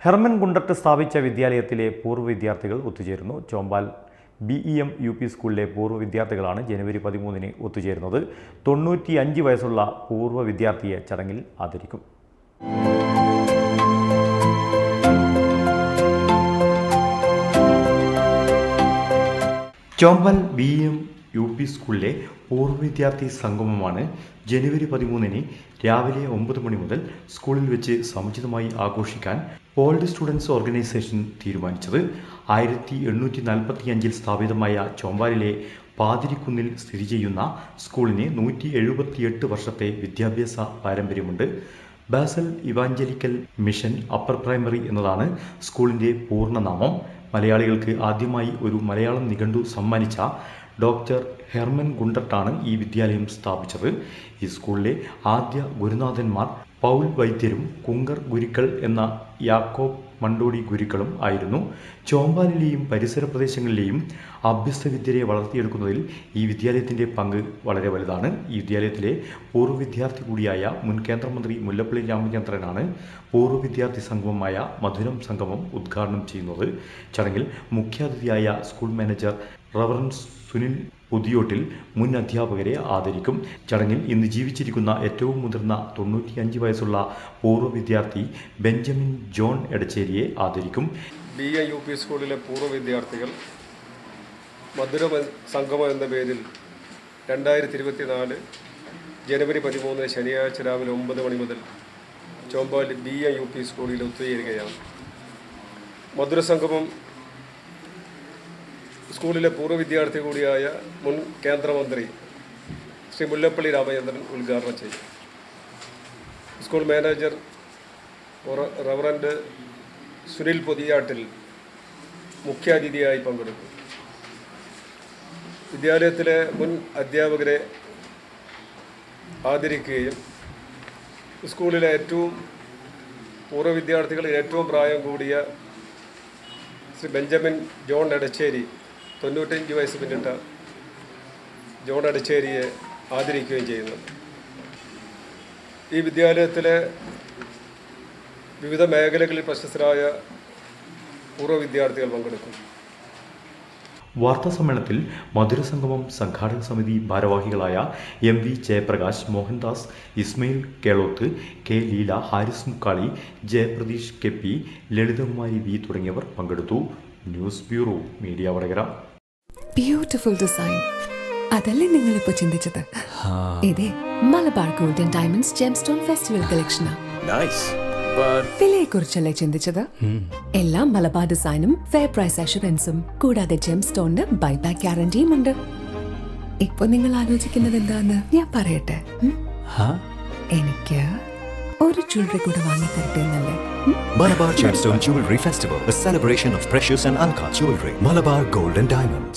Hermann Gundert സ്ഥാപിച്ച വിദ്യാലയത്തിലെ പൂർവ വിദ്യാർത്ഥികൾ ഒത്തുചേരുന്നു. Chombal B E M U P സ്കൂളിലെ പൂർവ വിദ്യാർത്ഥികളാണ് ജനുവരി പതിമൂന്നിന് ഒത്തുചേരുന്നത്. തൊണ്ണൂറ്റി അഞ്ച് വയസ്സുള്ള പൂർവ വിദ്യാർത്ഥിയെ ചടങ്ങിൽ ആദരിക്കും. Chombal B M U P സ്കൂളിലെ പൂർവ വിദ്യാർത്ഥി സംഗമമാണ് ജനുവരി പതിമൂന്നിന് രാവിലെ ഒമ്പത് മണി മുതൽ സ്കൂളിൽ വെച്ച് സമുചിതമായി ആഘോഷിക്കാൻ ഓൾഡ് സ്റ്റുഡൻസ് ഓർഗനൈസേഷൻ തീരുമാനിച്ചത് ആയിരത്തി എണ്ണൂറ്റി നാൽപ്പത്തി അഞ്ചിൽ സ്ഥാപിതമായ ചോമ്പാലിലെ പാതിരിക്കുന്നിൽ സ്ഥിതി ചെയ്യുന്ന സ്കൂളിന് നൂറ്റി എഴുപത്തിയെട്ട് വർഷത്തെ വിദ്യാഭ്യാസ പാരമ്പര്യമുണ്ട്. Basel evangelical mission upper primary എന്നതാണ് സ്കൂളിന്റെ പൂർണനാമം. മലയാളികൾക്ക് ആദ്യമായി ഒരു മലയാളം നിഘണ്ടു സമ്മാനിച്ച ഡോക്ടർ ഹെർമൻ ഗുണ്ടട്ടാണ് ഈ വിദ്യാലയം സ്ഥാപിച്ചത്. ഈ സ്കൂളിലെ ആദ്യ ഗുരുനാഥന്മാർ പൗൽ വൈദ്യരും കുങ്കർ ഗുരുക്കൾ എന്ന യാക്കോബ് മണ്ടോടി ഗുരുക്കളും ആയിരുന്നു. ചോമ്പാലിലെയും പരിസര പ്രദേശങ്ങളിലെയും അഭ്യസ്ത വിദ്യരെ വളർത്തിയെടുക്കുന്നതിൽ ഈ വിദ്യാലയത്തിന്റെ പങ്ക് വളരെ വലുതാണ്. ഈ വിദ്യാലയത്തിലെ പൂർവ വിദ്യാർത്ഥി കൂടിയായ മുൻ കേന്ദ്രമന്ത്രി മുല്ലപ്പള്ളി രാമചന്ദ്രനാണ് പൂർവ വിദ്യാർത്ഥി സംഗമമായ മധുരം സംഗമം ഉദ്ഘാടനം ചെയ്യുന്നത്. ചടങ്ങിൽ മുഖ്യാതിഥിയായ school manager reverend Sunil Puthiyottil മുൻ അധ്യാപകരെ ആദരിക്കും. ചടങ്ങിൽ ഇന്ന് ജീവിച്ചിരിക്കുന്ന ഏറ്റവും മുതിർന്ന തൊണ്ണൂറ്റിയഞ്ച് വയസ്സുള്ള പൂർവ വിദ്യാർത്ഥി ബെഞ്ചമിൻ ജോൺ എടച്ചേരിയെ ആദരിക്കും. ബി എ യു പി സ്കൂളിലെ പൂർവ വിദ്യാർത്ഥികൾ മധുര സംഗമം എന്ന പേരിൽ രണ്ടായിരത്തി ഇരുപത്തി നാല് ജനുവരി പതിമൂന്ന് ശനിയാഴ്ച രാവിലെ ഒമ്പത് മണി മുതൽ ചോമ്പാലി ബി എ യു പി സ്കൂളിൽ ഒത്തുചേരുകയാണ്. മധുര സംഗമം സ്കൂളിലെ പൂർവ വിദ്യാർത്ഥി കൂടിയായ മുൻ കേന്ദ്രമന്ത്രി ശ്രീ മുല്ലപ്പള്ളി രാമചന്ദ്രൻ ഉദ്ഘാടനം ചെയ്യും school manager rev- reverend Sunil Pothiyattil മുഖ്യാതിഥിയായി പങ്കെടുക്കും വിദ്യാലയത്തിലെ മുൻ അധ്യാപകരെ ആദരിക്കുകയും സ്കൂളിലെ ഏറ്റവും പൂർവ വിദ്യാർത്ഥികളിൽ ഏറ്റവും പ്രായം കൂടിയ ശ്രീ ബെഞ്ചമിൻ ജോൺ എടച്ചേരി തൊണ്ണൂറ്റഞ്ച് വയസ്സ് പിന്നിട്ട ജോൺ അടച്ചേരിയെ ആദരിക്കുകയും ചെയ്യുന്നുണ്ട് ഈ വിദ്യാലയത്തിലെ വിവിധ മേഖലകളിൽ പ്രശസ്തരായ പൂർവ വിദ്യാർത്ഥികൾ പങ്കെടുക്കും. വാർത്താ സമ്മേളനത്തിൽ മധുരസംഗമം സംഘാടക സമിതി ഭാരവാഹികളായ M V Jayaprakash Mohandas Ismail Keloth K Leela Haris Mukkali Jayaprateesh K P Lalithakumari V തുടങ്ങിയവർ പങ്കെടുത്തു. News bureau media Vadakara. Beautiful design അതല്ലേ നിങ്ങൾ ഇപ്പൊ ചിന്തിച്ചത് ഇതേ Malabar golden diamonds gemstone festival കളക്ഷനാ Nice. But വിലയെ കുറിച്ചല്ലേ ചിന്തിച്ചത്? എല്ലാ മലബാർ ഡിസൈനും ഫെയർ പ്രൈസ് അഷുറൻസും കൂടാതെ ജെം സ്റ്റോണിന് ബൈബാക്ക് ഗ്യാരണ്ടിയും ഉണ്ട്. ഇപ്പൊ നിങ്ങൾ ആലോചിക്കുന്നത് എന്താന്ന് ഞാൻ പറയട്ടെ? എനിക്ക് ഒരു ജ്വല്ലറി കൂടെ വാങ്ങിത്തരട്ടെ തരട്ടെ ഉം? Malabar Gemstone Jewelry Festival, a celebration of precious and uncut jewelry. Malabar Gold and Diamonds.